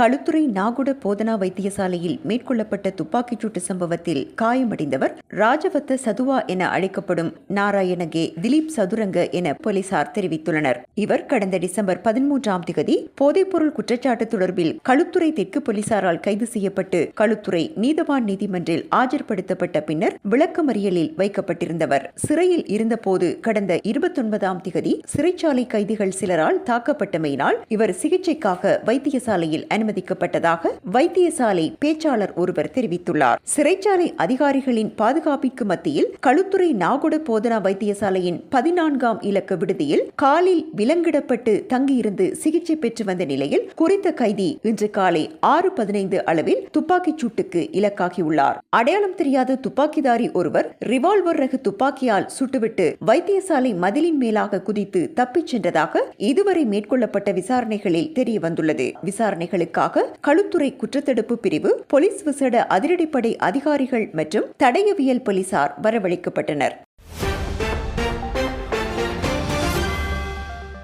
களுத்துறை நாகுட போதனா வைத்தியசாலையில் மேற்கொள்ளப்பட்ட துப்பாக்கிச்சூட்டு சம்பவத்தில் காயமடைந்தவர் ராஜவத்த சதுவா என அழைக்கப்படும் நாராயணகே திலீப் சதுரங்க என போலீசார் தெரிவித்துள்ளனர். இவர் கடந்த டிசம்பர் பதிமூன்றாம் திகதி போதைப்பொருள் குற்றச்சாட்டு தொடர்பில் களுத்துறை தெற்கு போலீசாரால் கைது செய்யப்பட்டு களுத்துறை நீதவான் நீதிமன்றில் ஆஜர்படுத்தப்பட்ட பின்னர் விளக்கமறியலில் வைக்கப்பட்டிருந்தவர். சிறையில் இருந்தபோது கடந்த இருபத்தொன்பதாம் திகதி சிறைச்சாலை கைதிகள் சிலரால் தாக்கப்பட்டமையினால் இவர் சிகிச்சைக்காக வைத்தியசாலையில் அனுமதிக்கப்பட்டதாக வைத்தியசாலை பேச்சாளர் ஒருவர் தெரிவித்துள்ளார். சிறைச்சாலை அதிகாரிகளின் பாதுகாப்பிற்கு மத்தியில் களுத்துறை நாகுட போதனா வைத்தியசாலையின் பதினான்காம் இலக்க விடுதியில் காலில் விலங்கிடப்பட்டு தங்கியிருந்து சிகிச்சை பெற்று வந்த நிலையில் குறித்த கைதி இன்று காலை ஆறு பதினைந்து அளவில் துப்பாக்கிச் சூட்டுக்கு இலக்காகியுள்ளார். அடையாளம் தெரியாத துப்பாக்கிதாரி ஒருவர் ரிவால்வர் ரக துப்பாக்கியால் சுட்டுவிட்டு வைத்தியசாலை மதிலின் மேலாக குதித்து தப்பிச் சென்றதாக இதுவரை மேற்கொள்ளப்பட்ட விசாரணைகளில் தெரிய வந்துள்ளது விசாரணைகளுக்கு விசாரணைகளுக்காக களுத்துறை குற்றத்தடுப்பு பிரிவு போலீஸ் விசேட அதிரடிப்படை அதிகாரிகள் மற்றும் தடயவியல் போலீசார் வரவழைக்கப்பட்டனர்.